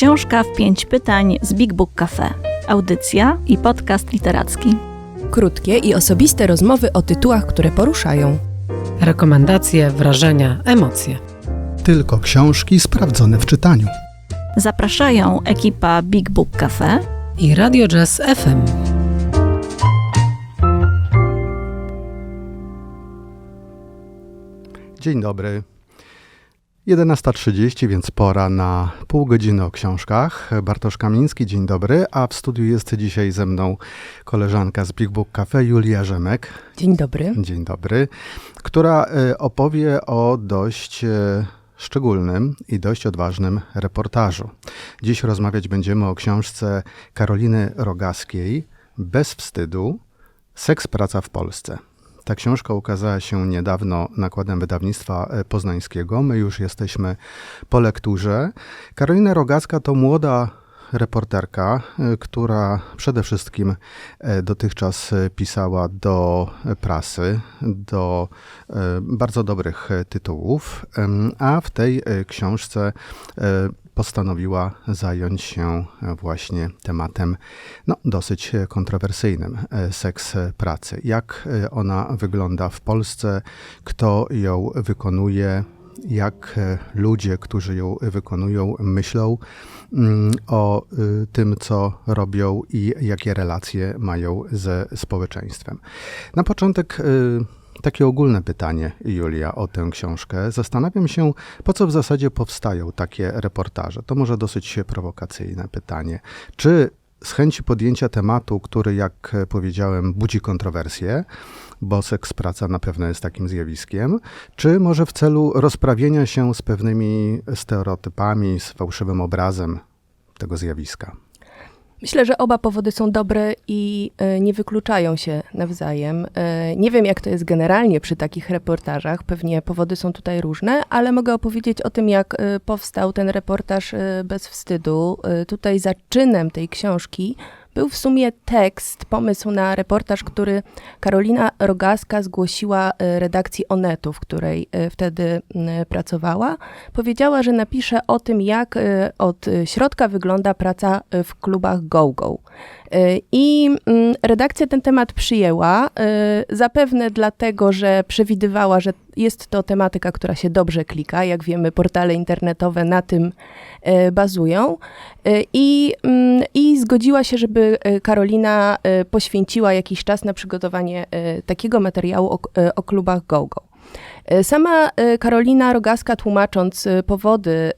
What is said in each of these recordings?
Książka w pięć pytań z Big Book Cafe. Audycja i podcast literacki. Krótkie i osobiste rozmowy o tytułach, które poruszają. Rekomendacje, wrażenia, emocje. Tylko książki sprawdzone w czytaniu. Zapraszają ekipa Big Book Cafe i Radio Jazz FM. Dzień dobry. 11.30, więc pora na pół godziny o książkach. Bartosz Kamiński, dzień dobry, a w studiu jest dzisiaj ze mną koleżanka z Big Book Cafe, Julia Rzemek. Dzień dobry. Dzień dobry, która e, opowie o dość e, szczególnym i dość odważnym reportażu. Dziś rozmawiać będziemy o książce Karoliny Rogaskiej Bez wstydu Seks praca w Polsce. Ta książka ukazała się niedawno nakładem wydawnictwa e, poznańskiego. My już jesteśmy po lekturze. Karolina Rogacka to młoda reporterka, e, która przede wszystkim e, dotychczas pisała do prasy, do bardzo dobrych tytułów, a w tej książce postanowiła zająć się właśnie tematem no, dosyć kontrowersyjnym e, seks pracy. Jak e, ona wygląda w Polsce, kto ją wykonuje, jak e, ludzie, którzy ją wykonują, myślą mm, o tym, co robią i jakie relacje mają ze społeczeństwem. Na początek takie ogólne pytanie, Julia, o tę książkę. Zastanawiam się, po co w zasadzie powstają takie reportaże. To może dosyć prowokacyjne pytanie. Czy z chęci podjęcia tematu, który, jak powiedziałem, budzi kontrowersje, bo seks praca na pewno jest takim zjawiskiem, czy może w celu rozprawienia się z pewnymi stereotypami, z fałszywym obrazem tego zjawiska? Myślę, że oba powody są dobre i e, nie wykluczają się nawzajem. E, nie wiem, jak to jest generalnie przy takich reportażach, pewnie powody są tutaj różne, ale mogę opowiedzieć o tym, jak e, powstał ten reportaż bez wstydu. Tutaj zaczynem tej książki był w sumie tekst, pomysł na reportaż, który Karolina Rogaska zgłosiła e, redakcji Onetu, w której e, wtedy pracowała. Powiedziała, że napisze o tym, jak e, od środka wygląda praca w klubach go-go. I redakcja ten temat przyjęła, zapewne dlatego, że przewidywała, że jest to tematyka, która się dobrze klika. Jak wiemy, portale internetowe na tym e, bazują. E, I, mm, I zgodziła się, żeby e, Karolina poświęciła jakiś czas na przygotowanie takiego materiału o, o klubach GoGo. Sama Karolina Rogaska, tłumacząc powody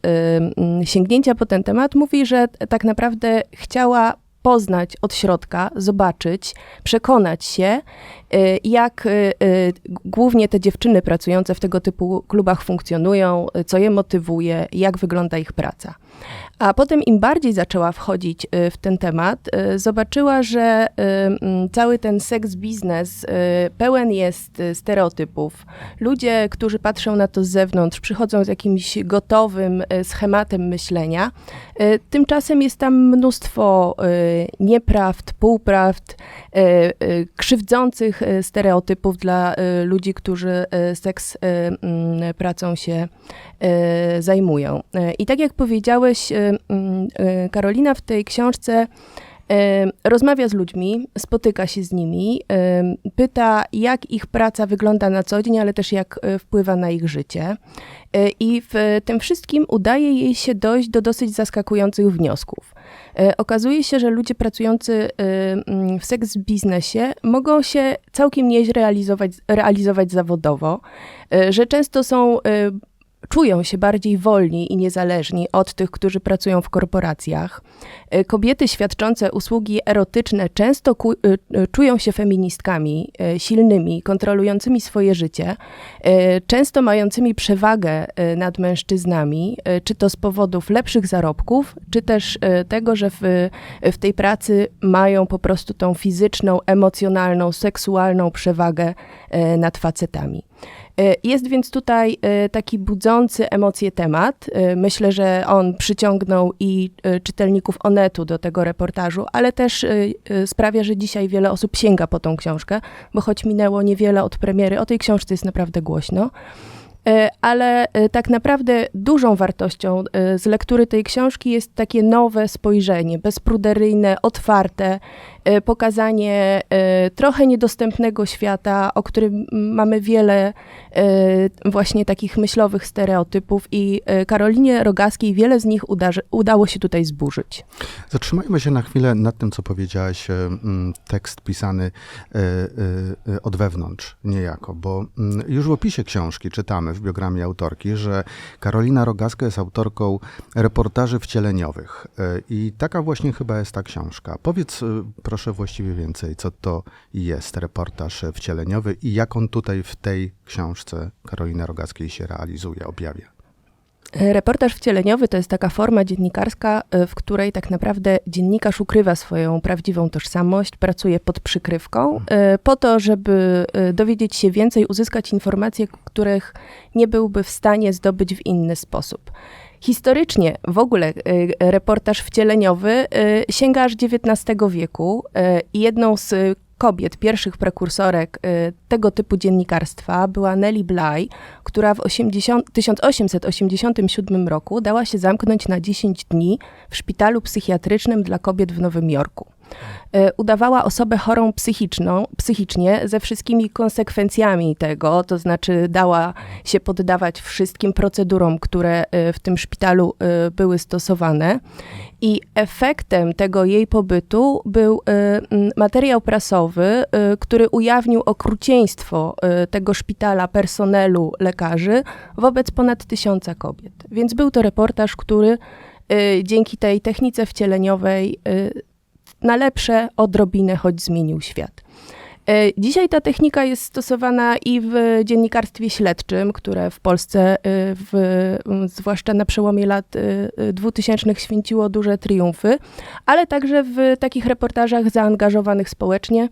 sięgnięcia po ten temat, mówi, że tak naprawdę chciała poznać od środka, zobaczyć, przekonać się, y, jak y, y, głównie te dziewczyny pracujące w tego typu klubach funkcjonują, co je motywuje, jak wygląda ich praca. A potem im bardziej zaczęła wchodzić y, w ten temat, y, zobaczyła, że y, mm, cały ten seks biznes pełen jest stereotypów. Ludzie, którzy patrzą na to z zewnątrz, przychodzą z jakimś gotowym schematem myślenia. Tymczasem jest tam mnóstwo nieprawd, półprawd, krzywdzących stereotypów dla ludzi, którzy seks mm, pracą się zajmują. I tak jak powiedziałeś, Karolina w tej książce y, rozmawia z ludźmi, spotyka się z nimi, y, pyta, jak ich praca wygląda na co dzień, ale też jak wpływa na ich życie. I w tym wszystkim udaje jej się dojść do dosyć zaskakujących wniosków. Okazuje się, że ludzie pracujący mm, w seks biznesie mogą się całkiem nieźle realizować, realizować zawodowo, że często są czują się bardziej wolni i niezależni od tych, którzy pracują w korporacjach. E, kobiety świadczące usługi erotyczne często e, e, czują się feministkami, silnymi, kontrolującymi swoje życie, często mającymi przewagę nad mężczyznami, czy to z powodów lepszych zarobków, czy też tego, że w, w tej pracy mają po prostu tą fizyczną, emocjonalną, seksualną przewagę nad facetami. E, jest więc tutaj e, taki budzący emocje temat. E, myślę, że on przyciągnął i czytelników Onetu do tego reportażu, ale też sprawia, że dzisiaj wiele osób sięga po tą książkę, bo choć minęło niewiele od premiery, o tej książce jest naprawdę głośno. Ale tak naprawdę dużą wartością z lektury tej książki jest takie nowe spojrzenie, bezpruderyjne, otwarte, pokazanie e, trochę niedostępnego świata, o którym mamy wiele e, właśnie takich myślowych stereotypów i e, Karolinie Rogaskiej wiele z nich uda, udało się tutaj zburzyć. Zatrzymajmy się na chwilę nad tym, co powiedziałaś, e, tekst pisany e, e, e, od wewnątrz niejako, bo już w opisie książki czytamy w biogramie autorki, że Karolina Rogaska jest autorką reportaży wcieleniowych E, i taka właśnie chyba jest ta książka. Powiedz e, proszę właściwie więcej, co to jest reportaż wcieleniowy i jak on tutaj w tej książce Karoliny Rogackiej się realizuje, objawia. E, Reportaż wcieleniowy to jest taka forma dziennikarska, e, w której tak naprawdę dziennikarz ukrywa swoją prawdziwą tożsamość, pracuje pod przykrywką, e, po to, żeby dowiedzieć się więcej, uzyskać informacje, których nie byłby w stanie zdobyć w inny sposób. Historycznie w ogóle e, reportaż wcieleniowy e, sięga aż XIX wieku e, i jedną z kobiet, pierwszych prekursorek tego typu dziennikarstwa była Nellie Bly, która w 80, 1887 roku dała się zamknąć na 10 dni w szpitalu psychiatrycznym dla kobiet w Nowym Jorku. E, Udawała osobę chorą psychiczną, psychicznie ze wszystkimi konsekwencjami tego, to znaczy dała się poddawać wszystkim procedurom, które e, w tym szpitalu e, były stosowane. I efektem tego jej pobytu był materiał prasowy, który ujawnił okrucieństwo tego szpitala, personelu, lekarzy wobec ponad tysiąca kobiet. Więc był to reportaż, który dzięki tej technice wcieleniowej na lepsze odrobinę, choć zmienił świat. E, Dzisiaj ta technika jest stosowana i w dziennikarstwie śledczym, które w Polsce, e, w, zwłaszcza na przełomie lat e, e, 2000, święciło duże triumfy, ale także w takich reportażach zaangażowanych społecznie.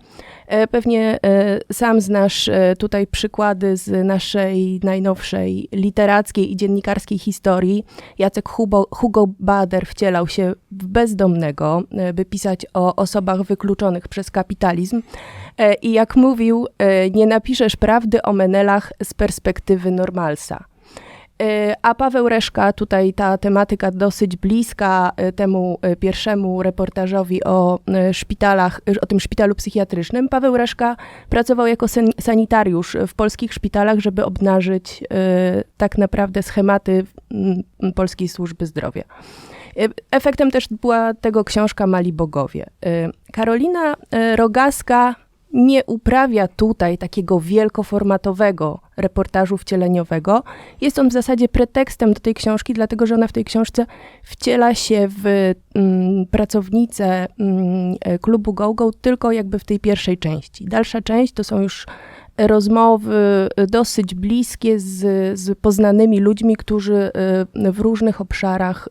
E, Pewnie e, sam znasz e, tutaj przykłady z naszej najnowszej literackiej i dziennikarskiej historii. Jacek Hugo, Hugo Bader wcielał się w bezdomnego, by pisać o osobach wykluczonych przez kapitalizm. I jak mówił, nie napiszesz prawdy o Menelach z perspektywy normalsa. E, A Paweł Reszka, tutaj ta tematyka dosyć bliska e, temu e, pierwszemu reportażowi o szpitalach, o tym szpitalu psychiatrycznym. Paweł Reszka pracował jako sanitariusz w polskich szpitalach, żeby obnażyć tak naprawdę schematy mm, polskiej służby zdrowia. Efektem też była tego książka Mali Bogowie. Karolina Rogaska nie uprawia tutaj takiego wielkoformatowego reportażu wcieleniowego. Jest on w zasadzie pretekstem do tej książki, dlatego że ona w tej książce wciela się w mm, pracownicę mm, e, klubu GoGo tylko jakby w tej pierwszej części. Dalsza część to są już rozmowy e, dosyć bliskie z, z poznanymi ludźmi, którzy e, w różnych obszarach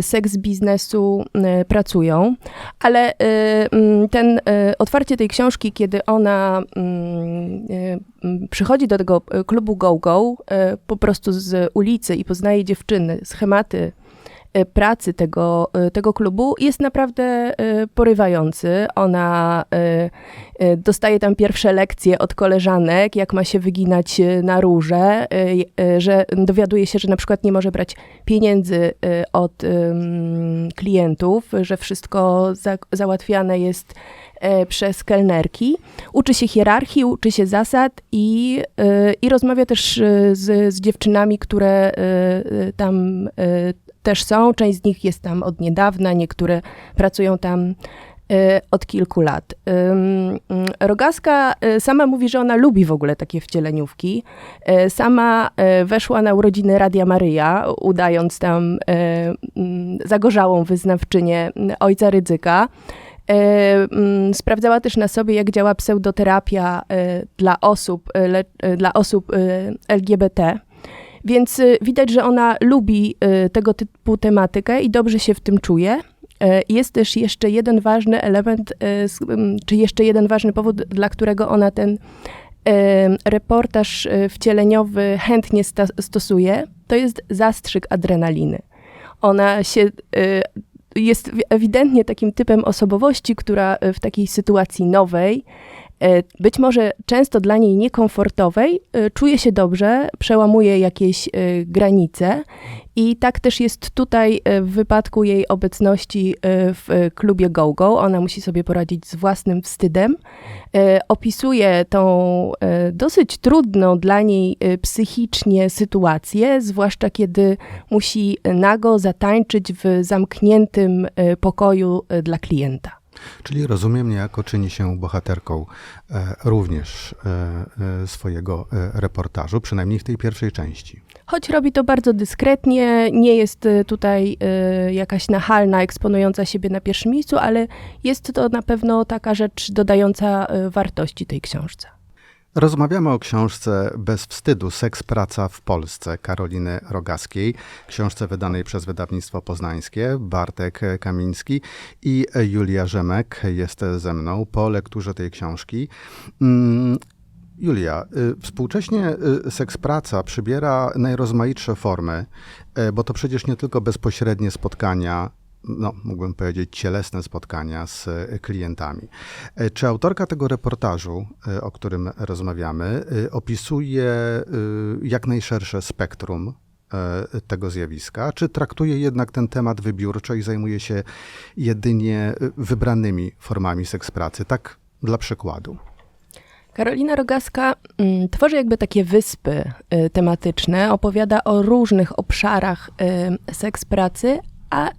seks biznesu e, pracują, ale e, mm, ten otwarcie tej książki, kiedy ona mm, przychodzi do tego klubu GoGo e, po prostu z ulicy i poznaje dziewczyny, schematy pracy tego, e, tego klubu jest naprawdę e, porywający. Ona e, e, dostaje tam pierwsze lekcje od koleżanek, jak ma się wyginać e, na róże, e, e, że dowiaduje się, że na przykład nie może brać pieniędzy e, od klientów, że wszystko za, załatwiane jest e, przez kelnerki. Uczy się hierarchii, uczy się zasad i, e, i rozmawia też e, z, z dziewczynami, które e, e, tam e, też są. Część z nich jest tam od niedawna, niektóre pracują tam e, od kilku lat. Rogaska e, sama mówi, że ona lubi w ogóle takie wcieleniówki. E, Sama weszła na urodziny Radia Maryja, udając tam mm, zagorzałą wyznawczynię mm, ojca Rydzyka. Mm, Sprawdzała też na sobie, jak działa pseudoterapia dla osób, dla osób LGBT. Więc y, widać, że ona lubi y, tego typu tematykę i dobrze się w tym czuje. E, Jest też jeszcze jeden ważny element, czy jeszcze jeden ważny powód, dla którego ona ten reportaż wcieleniowy chętnie stosuje. To jest zastrzyk adrenaliny. Ona się jest wi- ewidentnie takim typem osobowości, która w takiej sytuacji nowej być może często dla niej niekomfortowej, e, czuje się dobrze, przełamuje jakieś e, granice i tak też jest tutaj e, w wypadku jej obecności e, w e, klubie GoGo. Ona musi sobie poradzić z własnym wstydem. E, Opisuje tą e, dosyć trudną dla niej e, psychicznie sytuację, zwłaszcza kiedy musi nago zatańczyć w zamkniętym e, pokoju e, dla klienta. Czyli rozumiem, niejako czyni się bohaterką e, również e, e, swojego reportażu, przynajmniej w tej pierwszej części. Choć robi to bardzo dyskretnie, nie jest tutaj jakaś nachalna, eksponująca siebie na pierwszym miejscu, ale jest to na pewno taka rzecz dodająca wartości tej książce. Rozmawiamy o książce Bez wstydu Seks, praca w Polsce Karoliny Rogaskiej, książce wydanej przez wydawnictwo poznańskie Bartek Kamiński i Julia Rzemek jest ze mną po lekturze tej książki. Mm, Julia, y, współcześnie y, seks praca przybiera najrozmaitsze formy, y, bo to przecież nie tylko bezpośrednie spotkania, no, mógłbym powiedzieć, cielesne spotkania z y, klientami. E, Czy autorka tego reportażu, y, o którym rozmawiamy, opisuje jak najszersze spektrum tego zjawiska, czy traktuje jednak ten temat wybiórczo i zajmuje się jedynie wybranymi formami seks pracy? Tak dla przykładu. Karolina Rogaska mm, tworzy jakby takie wyspy tematyczne, opowiada o różnych obszarach seks pracy, a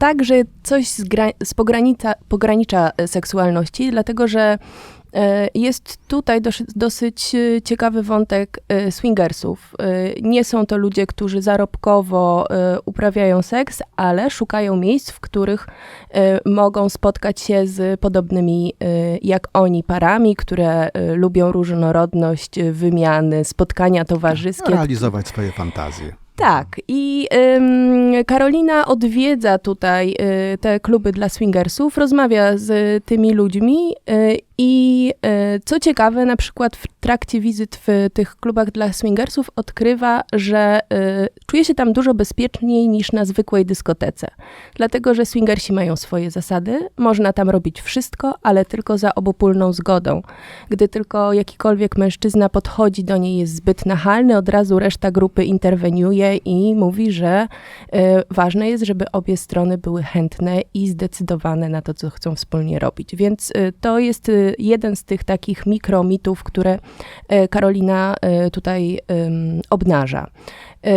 także coś z, z pogranica, pogranicza y, seksualności, dlatego że y, jest tutaj dosyć, y, ciekawy wątek swingersów. Nie są to ludzie, którzy zarobkowo uprawiają seks, ale szukają miejsc, w których mogą spotkać się z podobnymi jak oni parami, które lubią różnorodność, wymiany, spotkania towarzyskie. Realizować swoje fantazje. Tak, i ym, Karolina odwiedza tutaj y, te kluby dla swingersów, rozmawia z tymi ludźmi y, i y, co ciekawe, na przykład w trakcie wizyt w tych klubach dla swingersów odkrywa, że y, czuje się tam dużo bezpieczniej niż na zwykłej dyskotece. Dlatego, że swingersi mają swoje zasady, można tam robić wszystko, ale tylko za obopólną zgodą. Gdy tylko jakikolwiek mężczyzna podchodzi do niej, jest zbyt nachalny, od razu reszta grupy interweniuje i mówi, że y, ważne jest, żeby obie strony były chętne i zdecydowane na to, co chcą wspólnie robić. Więc to jest jeden z tych takich mikromitów, które y, Karolina y, tutaj obnaża. Y,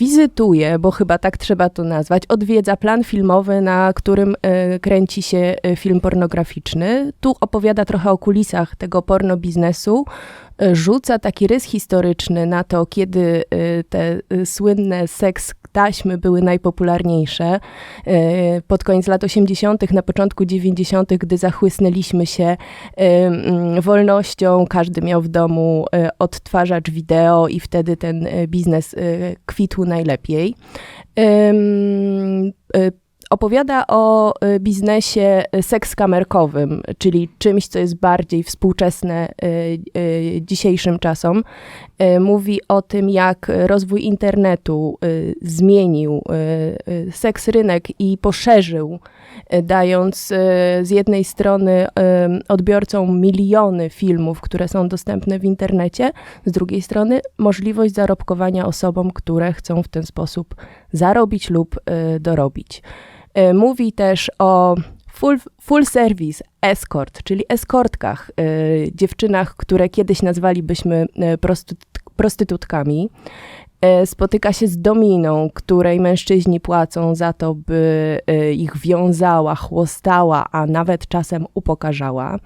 wizytuje, bo chyba tak trzeba to nazwać, odwiedza plan filmowy, na którym e, kręci się e, film pornograficzny. Tu opowiada trochę o kulisach tego porno biznesu, e, rzuca taki rys historyczny na to, kiedy e, te e, słynne seks taśmy były najpopularniejsze. E, Pod koniec lat 80., na początku 90., gdy zachłysnęliśmy się mm, wolnością, każdy miał w domu odtwarzacz wideo i wtedy ten biznes kwitł najlepiej. Opowiada o e, biznesie sekskamerkowym, czyli czymś, co jest bardziej współczesne e, dzisiejszym czasom. Mówi o tym, jak rozwój internetu zmienił seks rynek i poszerzył, dając z jednej strony odbiorcom miliony filmów, które są dostępne w internecie, z drugiej strony możliwość zarobkowania osobom, które chcą w ten sposób zarobić lub dorobić. E, Mówi też o full, full service escort, czyli eskortkach, e, dziewczynach, które kiedyś nazwalibyśmy e, prostytut, prostytutkami. Spotyka się z dominą, której mężczyźni płacą za to, by ich wiązała, chłostała, a nawet czasem upokarzała.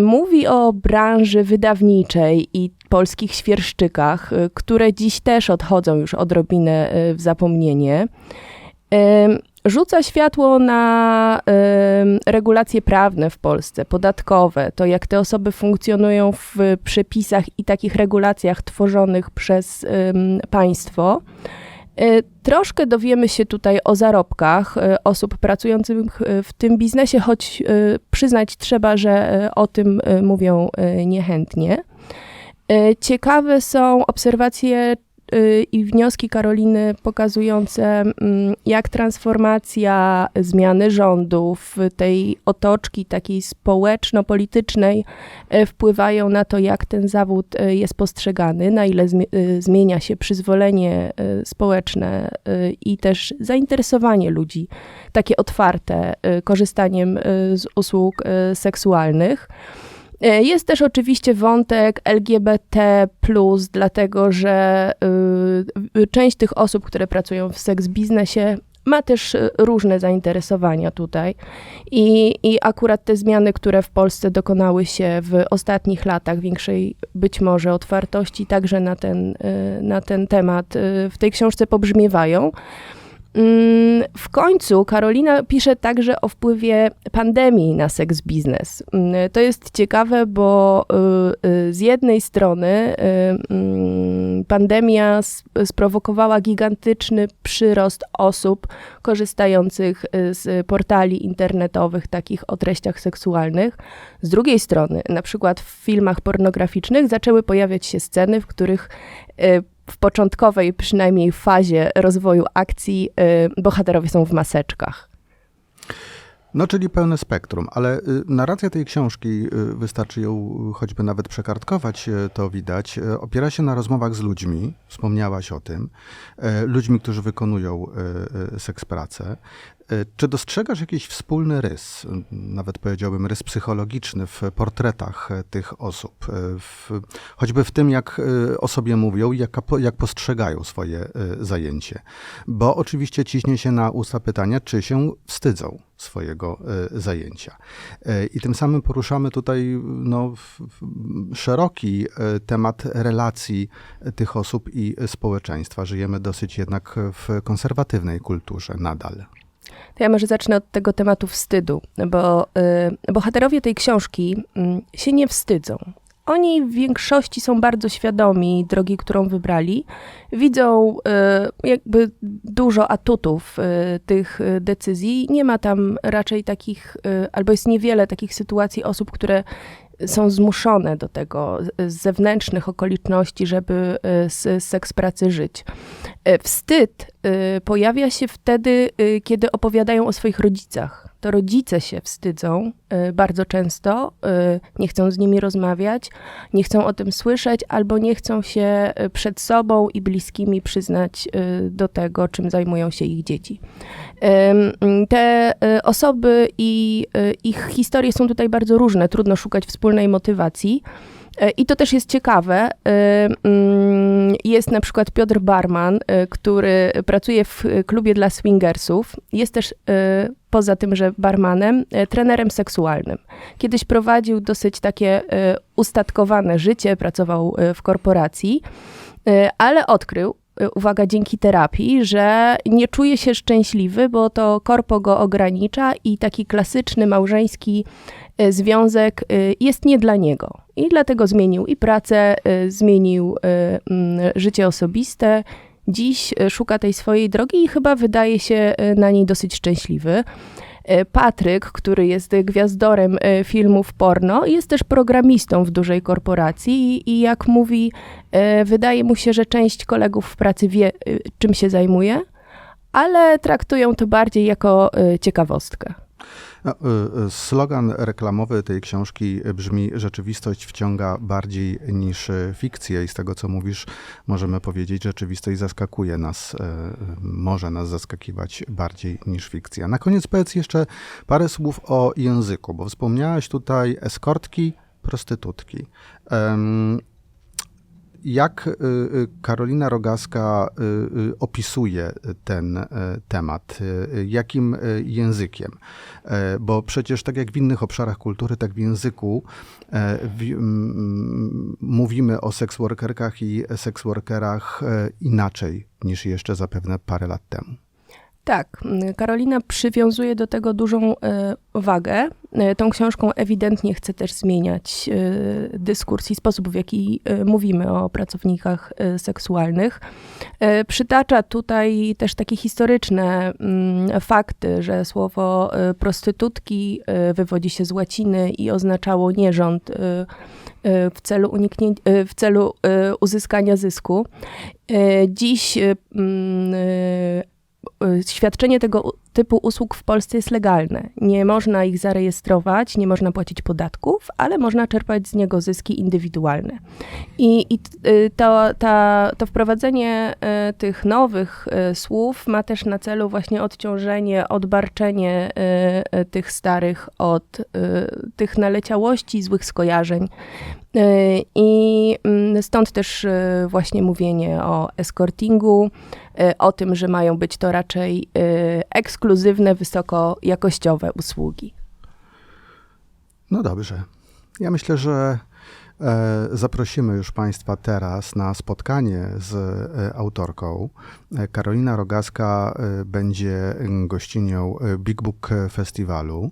Mówi o branży wydawniczej i polskich świerszczykach, które dziś też odchodzą już odrobinę w zapomnienie. Rzuca światło na em, regulacje prawne w Polsce, podatkowe, to jak te osoby funkcjonują w przepisach i takich regulacjach tworzonych przez em, państwo. E, Troszkę dowiemy się tutaj o zarobkach e, osób pracujących w tym biznesie, choć e, przyznać trzeba, że o tym mówią niechętnie. Ciekawe są obserwacje y, i wnioski Karoliny pokazujące, mm, jak transformacja, zmiany rządów, tej otoczki takiej społeczno-politycznej e, wpływają na to, jak ten zawód e, jest postrzegany, na ile e, zmienia się przyzwolenie społeczne i też zainteresowanie ludzi, takie otwarte, korzystaniem z usług seksualnych. E, Jest też oczywiście wątek LGBT, dlatego że y, y, część tych osób, które pracują w seks biznesie, ma też y, różne zainteresowania tutaj. I, I akurat te zmiany, które w Polsce dokonały się w ostatnich latach, większej być może otwartości także na ten, na ten temat, w tej książce pobrzmiewają. Mm, W końcu Karolina pisze także o wpływie pandemii na seks biznes. Mm, To jest ciekawe, bo y, y, z jednej strony y, mm, pandemia sprowokowała gigantyczny przyrost osób korzystających z portali internetowych takich o treściach seksualnych. Z drugiej strony, na przykład w filmach pornograficznych zaczęły pojawiać się sceny, w których w początkowej przynajmniej fazie rozwoju akcji y, bohaterowie są w maseczkach. No, czyli pełne spektrum, ale y, narracja tej książki, y, wystarczy ją choćby nawet przekartkować, to widać, opiera się na rozmowach z ludźmi, wspomniałaś o tym, ludźmi, którzy wykonują seks pracę. Y, Czy dostrzegasz jakiś wspólny rys, nawet powiedziałbym rys psychologiczny w portretach y, tych osób, y, w, choćby w tym, jak o sobie mówią i jak, jak postrzegają swoje zajęcie? Bo oczywiście ciśnie się na usta pytania, czy się wstydzą swojego zajęcia. I tym samym poruszamy tutaj no, szeroki temat relacji tych osób i społeczeństwa. Żyjemy dosyć jednak w konserwatywnej kulturze nadal. To ja może zacznę od tego tematu wstydu, bo y, bohaterowie tej książki y, się nie wstydzą. Oni w większości są bardzo świadomi drogi, którą wybrali. Widzą y, jakby dużo atutów y, tych y, decyzji. Nie ma tam raczej takich, y, albo jest niewiele takich sytuacji osób, które są zmuszone do tego z- zewnętrznych okoliczności, żeby z seks pracy żyć. Y, Wstyd y, pojawia się wtedy, kiedy opowiadają o swoich rodzicach. To rodzice się wstydzą y, bardzo często, y, nie chcą z nimi rozmawiać, nie chcą o tym słyszeć, albo nie chcą się y, przed sobą i bliskimi przyznać do tego, czym zajmują się ich dzieci. Te osoby i ich historie są tutaj bardzo różne, trudno szukać wspólnej motywacji. Y, I to też jest ciekawe. Y, mm, Jest na przykład Piotr Barman, y, który pracuje w klubie dla swingersów. Jest też poza tym, że barmanem, trenerem seksualnym. Kiedyś prowadził dosyć takie ustatkowane życie, pracował w korporacji, ale odkrył, uwaga, dzięki terapii, że nie czuje się szczęśliwy, bo to korpo go ogranicza i taki klasyczny małżeński związek y, jest nie dla niego. I dlatego zmienił i pracę, y, zmienił y, mm, życie osobiste. Dziś y, szuka tej swojej drogi i chyba wydaje się y, na niej dosyć szczęśliwy. Y, Patryk, który jest gwiazdorem y, filmów porno, jest też programistą w dużej korporacji i, jak mówi, y, wydaje mu się, że część kolegów w pracy wie, y, czym się zajmuje, ale traktują to bardziej jako y, ciekawostkę. Y, y, slogan reklamowy tej książki brzmi: Rzeczywistość wciąga bardziej niż y, fikcję, i z tego, co mówisz, możemy powiedzieć, rzeczywistość zaskakuje nas, może nas zaskakiwać bardziej niż fikcja. Na koniec powiedz jeszcze parę słów o języku, bo wspomniałaś tutaj eskortki, prostytutki. Jak y, y, Karolina Rogaska y, opisuje ten y, temat? Jakim y, językiem? E, Bo przecież tak jak w innych obszarach kultury, tak w języku e, w, mówimy o seksworkerkach i seksworkerach e, inaczej niż jeszcze zapewne parę lat temu. Tak, Karolina przywiązuje do tego dużą e, wagę. E, Tą książką ewidentnie chce też zmieniać e, dyskurs i sposób, w jaki mówimy o pracownikach seksualnych. Przytacza tutaj też takie historyczne mm, fakty, że słowo prostytutki wywodzi się z łaciny i oznaczało nierząd w celu, uniknię- e, w celu uzyskania zysku. Dziś świadczenie tego typu usług w Polsce jest legalne. Nie można ich zarejestrować, nie można płacić podatków, ale można czerpać z niego zyski indywidualne. I, i y, to, ta, to wprowadzenie y, tych nowych y, słów ma też na celu właśnie odciążenie, odbarczenie tych starych od tych naleciałości, złych skojarzeń. I mm, stąd też właśnie mówienie o escortingu, o tym, że mają być to raczej y, ekskluzywne, wysokojakościowe usługi. No dobrze. Ja myślę, że e, zaprosimy już Państwa teraz na spotkanie z e, autorką. E, Karolina Rogaska będzie gościnią Big Book Festiwalu.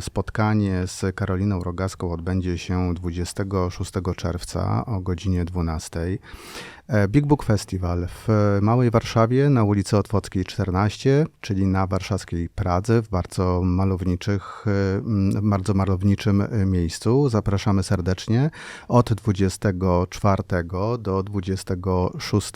Spotkanie z Karoliną Rogaską odbędzie się 26 czerwca o godzinie 12. E, Big Book Festival w Małej Warszawie na ulicy Otwockiej 14, czyli na warszawskiej Pradze, w bardzo malowniczych, e, bardzo malowniczym e, miejscu. Zapraszamy serdecznie od 24 do 26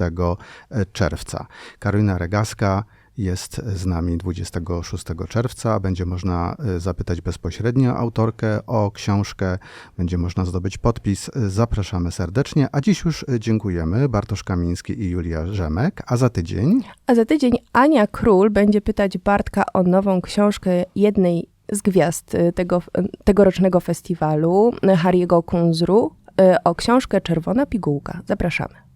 czerwca. Karolina Regaska jest z nami 26 czerwca. Będzie można e, zapytać bezpośrednio autorkę o książkę, będzie można zdobyć podpis. Zapraszamy serdecznie, a dziś już e, dziękujemy Bartosz Kamiński i Julia Rzemek, a za tydzień A za tydzień Ania Król będzie pytać Bartka o nową książkę jednej z gwiazd y, tego, tegorocznego festiwalu, Harry'ego Kunzru, o książkę Czerwona Pigułka. Zapraszamy.